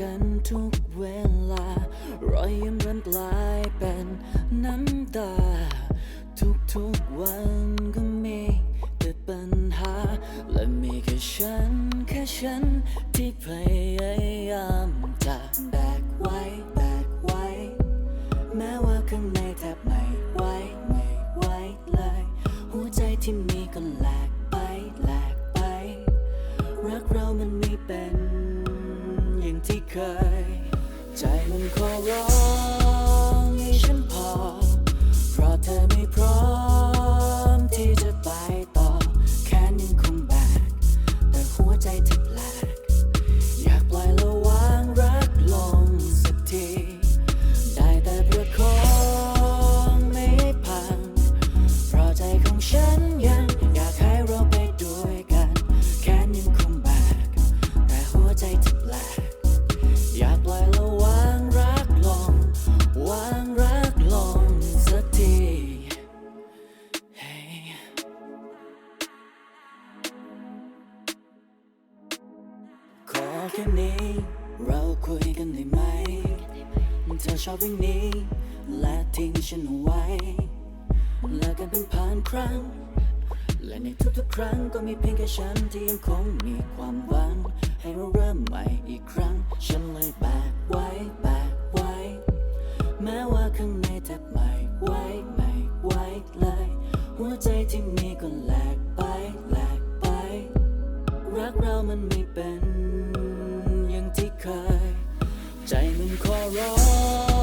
กันทุกเวลา รอยยิ้มมันกลายเป็นน้ำตา ทุกๆวันก็มีแต่ปัญหา และมีแค่ฉัน แค่ฉัน ที่พยายามจะแบกไว้ แบกไว้ แม้ว่าข้างในแทบไม่ไหวไม่ไหว อ เราคุยกันได้ไหม เธอชอบอย่างนี้และทิ้งฉันเอาไว้แลิกกันเป็นพันครั้ง และในทุกๆครั้งก็มีเพียงแค่ฉันที่ยังคงมีความหวัง ให้เราเริ่มใหม่อีกครั้ง ฉันเลยแบกไว้แบกไว้ แม้ว่าข้างในแทบไม่ไหวไม่ไว้เลย หัวใจที่มีก็แหลกไปแหลกไป รักเรามันไม่เป็น ที่เคย ใจมันขอร้อง